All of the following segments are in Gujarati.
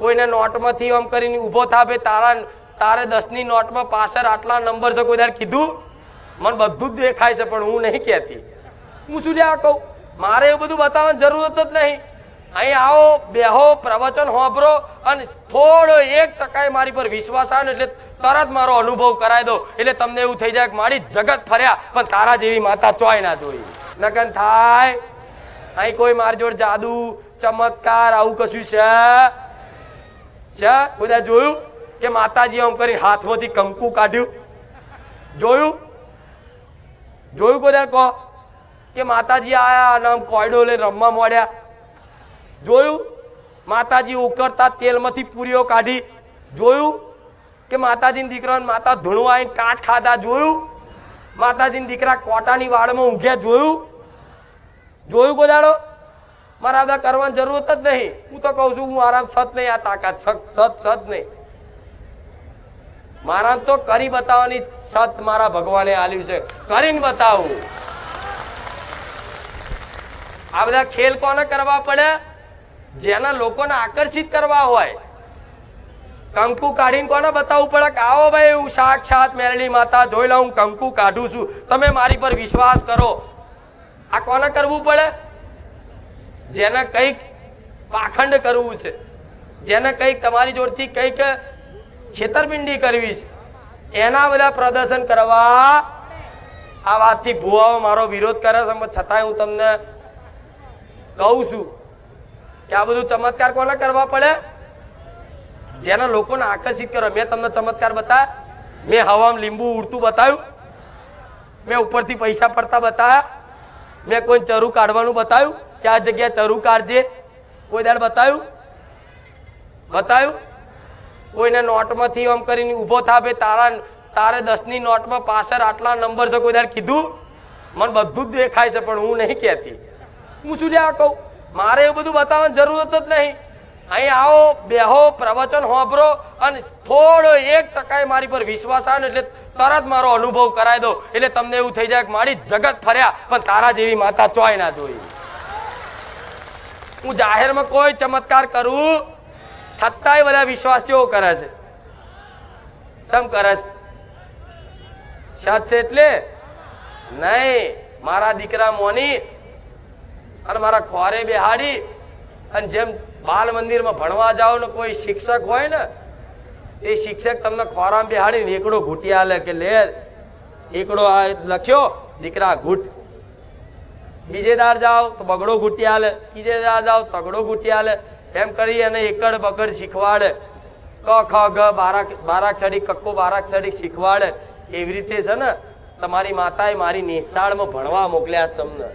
કોઈને નોટમાંથી આમ કરીને ઊભો થાપે, તારા તારે દસની નોટમાં પાછળ આટલા નંબર છે કોઈ દાડે કીધું? મને બધું જ દેખાય છે, પણ હું નહીં કહેતી. હું શું જ્યાં કહું? મારે એવું બધું બતાવવાની જરૂરત જ નહીં. અહીં આવો, બેહો, પ્રવચન હોભરો અને થોડો એક ટકાએ મારી પર વિશ્વાસ આવે એટલે તરત મારો અનુભવ કરાવી દો. એટલે તમને એવું થઈ જાય કે મારી જગત ફર્યા, પણ તારા જેવી માતા ચોય ના જોઈ. નકન થાય. અહીં કોઈ મારી જોડે જાદુ, ચમત્કાર, આવું કશું છે? છે? બધા જોયું કે માતાજી આમ કરી હાથમાંથી કંકુ કાઢ્યું? જોયું? જોયું કોઈ કહો કે માતાજી આયા અને આમ કોયડો લઈને રમવા મળ્યા જોયું? માતાજી ઉકળતા તેલમાંથી પૂરીઓ કાઢી. જોયું? કે માતાજીની દીકરાને માતા ધૂણવા કાચ ખાધા. જોયું? માતાજીની દીકરા કોટાની વાળમાં ઊંઘ્યા. જોયું? જોયું ગોદાડો મારા બધા કરવાની જરૂરત જ નહીં. હું તો કહું છું, હું આરામ સત નહીં, આ તાકાત છત સત નહીં. મારા તો કરી બતાવવાની સત મારા ભગવાને આલ્યું છે. કરીને બતાવું. આ બધા ખેલ કોને કરવા પડે? જેના લોકોને આકર્ષિત કરવા હોય. કંકુ કાઢીને કોને બતાવવું પડે કે, આવો ભાઈ, હું સાક્ષાત મેરળી માતા, જોઈ લઉં કંકુ કાઢું છું. તમે મારી પર વિશ્વાસ કરો. આ કોને કરવું પડે? જેને કંઈક પાખંડ કરવું છે, જેને કંઈક તમારી જોડથી કંઈક છેતરપિંડી કરવી છે, એના બધા પ્રદર્શન કરવા આ વાતથી ભુવાઓ મારો વિરોધ કરે છે. છતાંય હું તમને કહું છું કે આ બધું ચમત્કાર કોને કરવા પડે? જેના લોકોને આકર્ષિત કરો મેં તમને ચમત્કાર બતાવ્યા મેં હવામાં લીંબુ ઉડતું બતાવ્યું, મેં ઉપરથી પૈસા પડતા બતાવ્યા. મેં કોઈ ચરું કાઢવાનું બતાવ્યું? કે આ જગ્યાએ ચરું કાઢજે. કોઈ દાડ બતાવ્યું? બતાવ્યું? કોઈને નોટમાંથી આમ કરીને ઊભો થાપે તારા, તારે દસની નોટમાં પાછળ આટલા નંબર છે, કોઈ દાડ કીધું? મને બધું જ દેખાય છે, પણ હું નહીં કહેતી. હું શું જ્યાં કહું? મારે એવું બધું બતાવવાની જરૂરત જ નહીં. અહીં આવો, બેહો, પ્રવચન હોભરો અને થોડો એક ટકાએ મારી પર વિશ્વાસ આવે એટલે તરત મારો અનુભવ કરાવી દો. એટલે તમને એવું થઈ જાય કે મારી જગત ફર્યા, પણ તારા જેવી માતા ચોય ના જોઈ. હું જાહેરમાં કોઈ ચમત્કાર કરું, છતાંય બધા વિશ્વાસીઓ કરે છે. સમ કરે છે? સત છે એટલે? નહીં, મારા દીકરા મોની અને મારા ખોરે બેહાડી અને જેમ બાલ મંદિરમાં ભણવા જાઓ ને કોઈ શિક્ષક હોય ને, એ શિક્ષક તમને ખોરામ બેહાડીને એકડો ઘૂંટી આલે કે લે, એકડો આ લખ્યો, દીકરા ઘૂંટ. બીજે દાર જાઓ તો બગડો ઘૂંટી આલે, ત્રીજે દાર જાઓ તગડો ઘૂંટી આલે. એમ કરી અને એકડ બગડ શીખવાડે. ક, ખ, ગ, બારાક બારાક્ષરી કક્કો બારાક્ષરી શીખવાડે. એવી રીતે છે ને, તમારી માતાએ મારી નિશાળમાં ભણવા મોકલ્યા છે તમને.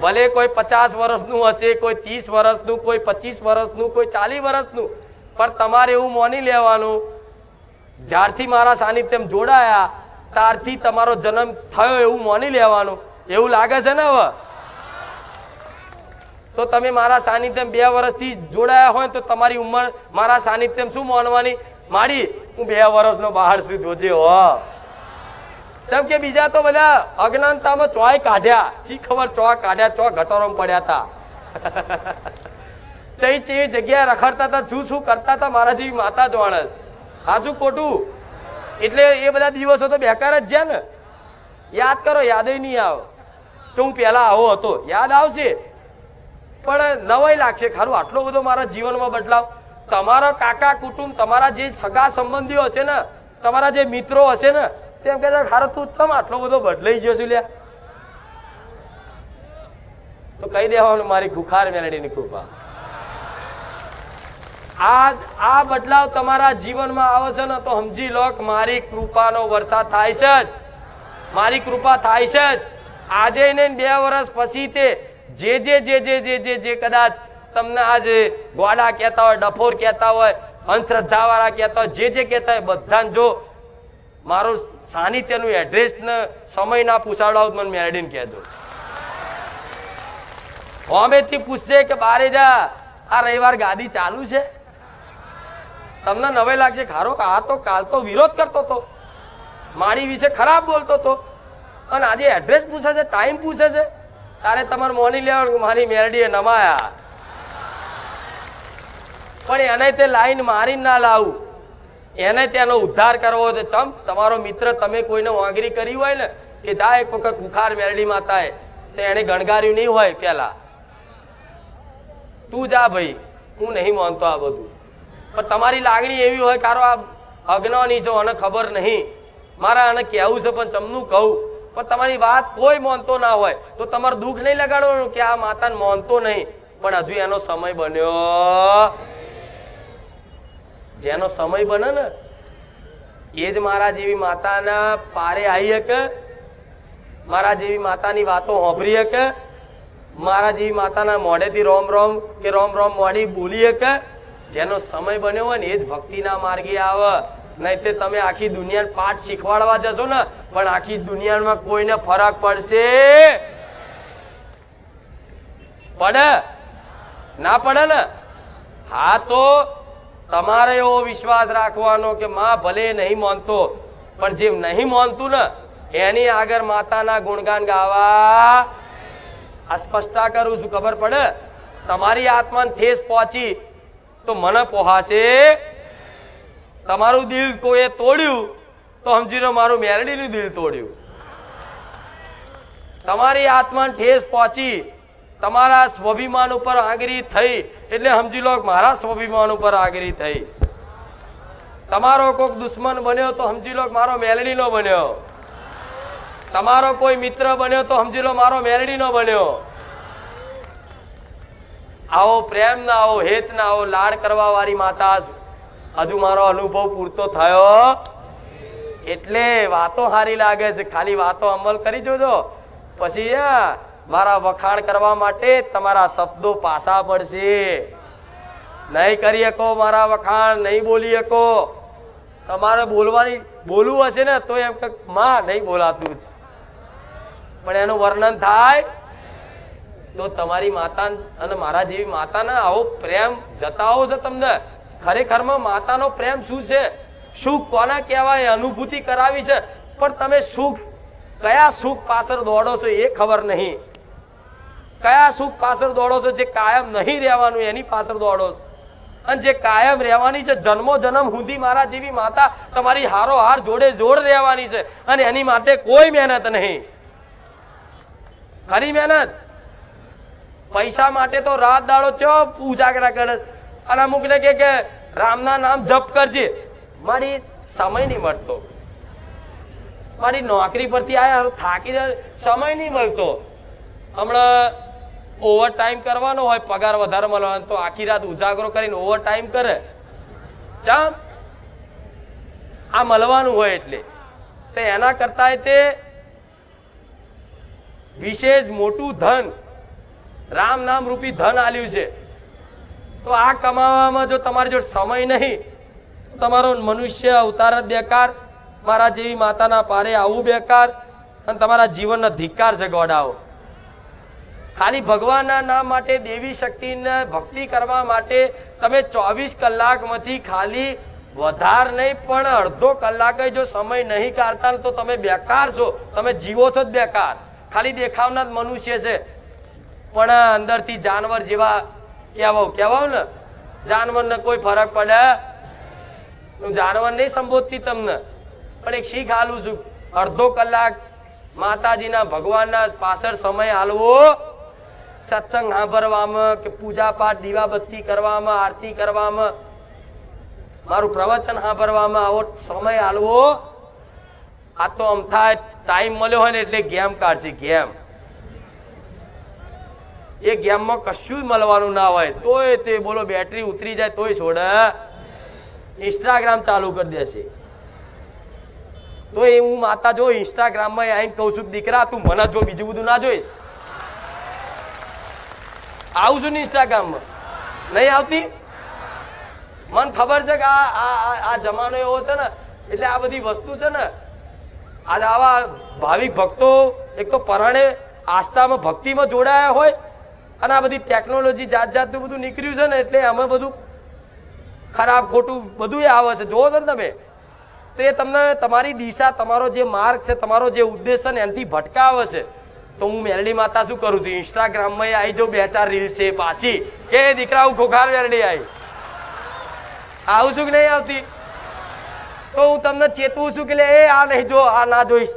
ભલે કોઈ પચાસ વર્ષનું હશે, કોઈ ત્રીસ વર્ષનું, કોઈ પચીસ વર્ષનું, કોઈ ચાલીસ વર્ષનું, પણ તમારે એવું માની લેવાનું, જ્યારથી મારા સાનિધ્યમ જોડાયા, ત્યારથી તમારો જન્મ થયો એવું માની લેવાનું. એવું લાગે છે ને હવે? તો તમે મારા સાનિધ્યમ બે વર્ષથી જોડાયા હોય તો તમારી ઉંમર, મારા સાનિધ્યમ શું માનવાની? માડી, હું બે વર્ષનો બહાર છું, જોજે હો. જેમ કે બીજા તો બધા અજ્ઞાનતામાં ચોય કાઢ્યા. શી ખબર ચો કાઢ્યા? ચો ગટોરમાં પડ્યા હતા ચઈ ચઈ જગ્યા રખડતા હતા શું શું કરતા હતા મારા જેવી માતા જ માણસ હા, શું ખોટું? એટલે એ બધા દિવસો તો બેકાર જ છે ને. યાદ કરો, યાદય નહીં આવે. તો હું પહેલાં આવો હતો. યાદ આવશે. પણ નવાઈ લાગશે. ખરું, આટલો બધો મારા જીવનમાં બદલાવ. તમારા કાકા કુટુંબ, તમારા જે સગા સંબંધીઓ હશે ને, તમારા જે મિત્રો હશે ને તેમ કહેતા ખારો તું ચમ આટલો બધો બદલાઈ ગયો છું લ્યા? તો કહી દેવાનું મારી ખુખાર મેલડીની કૃપા. આ આ બદલાવ તમારા જીવનમાં આવે છે ને તો સમજી લો મારી કૃપાનો વરસાદ થાય છે જ. મારી કૃપા થાય છે જ. આજે ને બે વર્ષ પછી તે જે જે જે જે જે જે જે કદાચ તમને આજે ગોડા કહેતા હોય, ડફોર કહેતા હોય, અંધશ્રદ્ધાવાળા કહેતા હોય, જે જે કહેતા હોય બધાને જો મારું સાનિધ્યનું એડ્રેસ ને સમય ના પૂછાડાવ મને મેળવીને કહેજો. હોમેથી પૂછશે કે બારે જા આ રવિવાર ગાદી ચાલુ છે? તમને નવે લાગશે ખારો આ તો કાલ તો વિરોધ કરતો હતો મારી વિશે ખરાબ બોલતો હતો અને આજે એડ્રેસ પૂછે છે ટાઈમ પૂછે છે. તારે તમારે મોની લેવાનું મારી મેરડીએ નમાયા. પણ એને તે લાઈન મારીને ના લાવું. એને તેનો ઉદ્ધાર કરવો છે ચમ, તમારો મિત્ર તમે કોઈને વાંગરી કરી હોય ને, કે જા એક વખત કુખાર મેરડી માતાએ, તો એને ગણગાર્યું નહીં હોય પેલા તું જા ભાઈ, હું નહીં માનતો આ બધું. પણ તમારી લાગણી એવી હોય કારો આ અજ્ઞાની છો અને ખબર નહીં. મારા આને કહેવું છે, પણ ચમનું કહું. પણ તમારી વાત કોઈ માનતો ના હોય. તો તમારે દુઃખ નહીં લગાડવાનું કે આ માતાને માનતો નહીં. પણ હજુ એનો સમય બન્યો. જેનો સમય બને ને, એ જ મારા જેવી માતાના પારે આવી શકે મારા જેવી માતાની વાતો હોભરી શકે મારા જેવી માતાના મોઢેથી રોમ રોમ કે રોમ રોમ મોઢી બોલી શકે જેનો સમય બન્યો હોય ને, એ જ ભક્તિના માર્ગે આવે. નહીં તે તમે આખી દુનિયાને પાઠ શીખવાડવા જશો ને, પણ આખી દુનિયામાં કોઈને ફરક પડશે? પડે? ના પડે ને? હા તો તમારે એવો વિશ્વાસ રાખવાનો કે માં ભલે નહીં માનતો, પણ જે નહીં માનતું ને, એની આગળ માતાના ગુણગાન ગાવા. આ સ્પષ્ટતા કરું છું, ખબર પડે? તમારી આત્માને ઠેસ પહોંચી તો મને પોહાશે તમારું દિલ કોઈએ તોડ્યું તો સમજી લો મારું મેરડીનું દિલ તોડ્યું. તમારી આત્માને ઠેસ પહોંચી તમારા સ્વાભિમાન ઉપર આગરી થઈ, એટલે સમજી લો મારા સ્વાભિમાન ઉપર આગરી થઈ. તમારો કોઈક દુશ્મન બન્યો તો સમજી લો મારો મેલડીનો બન્યો. તમારો કોઈ મિત્ર બન્યો તો સમજી લો મારો મેલડીનો બન્યો. આવો પ્રેમ ના આવો, હેત ના આવો, લાડ કરવા વાળી માતા હજુ મારો અનુભવ પૂરતો થયો. એટલે વાતો સારી લાગે છે. ખાલી વાતો અમલ કરી જોજો. પછી આ મારા વખાણ કરવા માટે તમારા શબ્દો પાસા પડશે. નહીં કરી શકો મારા વખાણ, નહીં બોલી શકો તમારે બોલવાની, બોલવું હશે ને તો એમ કે માં, નહીં બોલાતું. પણ એનું વર્ણન થાય? તો તમારી માતા અને મારા જેવી માતાના આવો પ્રેમ જતાવો છે તમને. ખરેખરમાં માતાનો પ્રેમ શું છે? સુખ કોના કહેવાય? અનુભૂતિ કરાવી છે. પણ તમે સુખ, કયા સુખ પાછળ દોડો છો એ ખબર નહીં. કયા સુખ પાછળ દોડો છો? જે કાયમ નહીં રહેવાનું, એની પાછળ દોડો છો. અને જે કાયમ રહેવાની છે, જન્મો જન્મ સુધી મારા જેવી માતા તમારી હારો હાર જોડે જોડ રહેવાની છે અને એની માટે કોઈ મહેનત નહીં. ખરી મહેનત? પૈસા માટે તો રાત દાડો ચો ઉજાગરા કરે અને અમુકને કે, રામના નામ જપ કરજે. મારી સમય નહીં મળતો. મારી નોકરી પરથી આયા થાકી સમય નહીં મળતો. હમણાં ઓવર ટાઈમ કરવાનો હોય, પગાર વધારે મળવાનો તો આખી રાત ઉજાગરો કરીને ઓવર ટાઈમ કરે. ચા આ મળવાનું હોય એટલે. તો એના કરતા તે વિશેષ મોટું ધન, રામ નામ રૂપી ધન આલ્યું છે. તો આ કમાવામાં જો તમારી જોડે સમય નહીં, તો તમારો મનુષ્ય અવતાર જ બેકાર, મારા જેવી માતાના પારે આવું બેકાર, અને તમારા જીવનનો ધિક્કાર છે ખાલી ભગવાનના નામ માટે, દેવી શક્તિને ભક્તિ કરવા માટે તમે ચોવીસ કલાકમાંથી ખાલી વધાર નહીં, પણ અડધો કલાકે જો સમય નહીં કાઢતા તો તમે બેકાર છો. તમે જીવો છો જ બેકાર. ખાલી દેખાવના જ મનુષ્ય છે. પણ અંદરથી જાનવર જેવા કહેવાવ કહેવાવ ને? જાનવરને કોઈ ફરક પડે? હું જાનવર નહીં સંબોધતી તમને. પણ એક શીખ હાલું છું. અડધો કલાક માતાજીના ભગવાનના પાછળ સમય હાલવો સત્સંગ સાંભળવામાં કે પૂજા પાઠ દીવાબત્તી કરવામાં, આરતી કરવામાં. મારું પ્રવચન સાંભળવામાં આવો, સમય હાલવો આ તો અમથા ટાઈમ મળ્યો હોય ને એટલે ગેમ કાઢશે ગેમ એ ગેમમાં કશું જ મળવાનું ના હોય, તોય તે બોલો બેટરી ઉતરી જાય, તોય છોડે. ઇન્સ્ટાગ્રામ ચાલુ કરી દેશે તો એ હું માતા જો ઇન્સ્ટાગ્રામમાં આવીને કહું છું, દીકરા, તું મને જો બીજું બધું ના જોઈશ. આવું છું ને ઇન્સ્ટાગ્રામમાં નહીં આવતી? મને ખબર છે કે આ આ જમાનો એવો છે ને, એટલે આ બધી વસ્તુ છે ને, આજે આવા ભાવિક ભક્તો એક તો પરાણે આસ્થામાં, ભક્તિમાં જોડાયા હોય અને આ બધી ટેકનોલોજી જાત જાતનું બધું નીકળ્યું છે ને, એટલે આમાં બધું ખરાબ ખોટું બધું એ આવે છે. જોવો છો ને તમે? તો એ તમને તમારી દિશા, તમારો જે માર્ગ છે, તમારો જે ઉદ્દેશ છે ને, એનાથી ભટકાવે છે. તો હું મેરડી માતા શું કરું છું? ઇન્સ્ટાગ્રામમાં આવી જો બે ચાર રીલ છે પાછી. કે દીકરા હું ખોખાર મેરડી આવી આવું છું કે નહીં આવતી? તો હું તમને ચેતવું છું કે લે, એ આ નહીં જો, આ ના જોઈશ.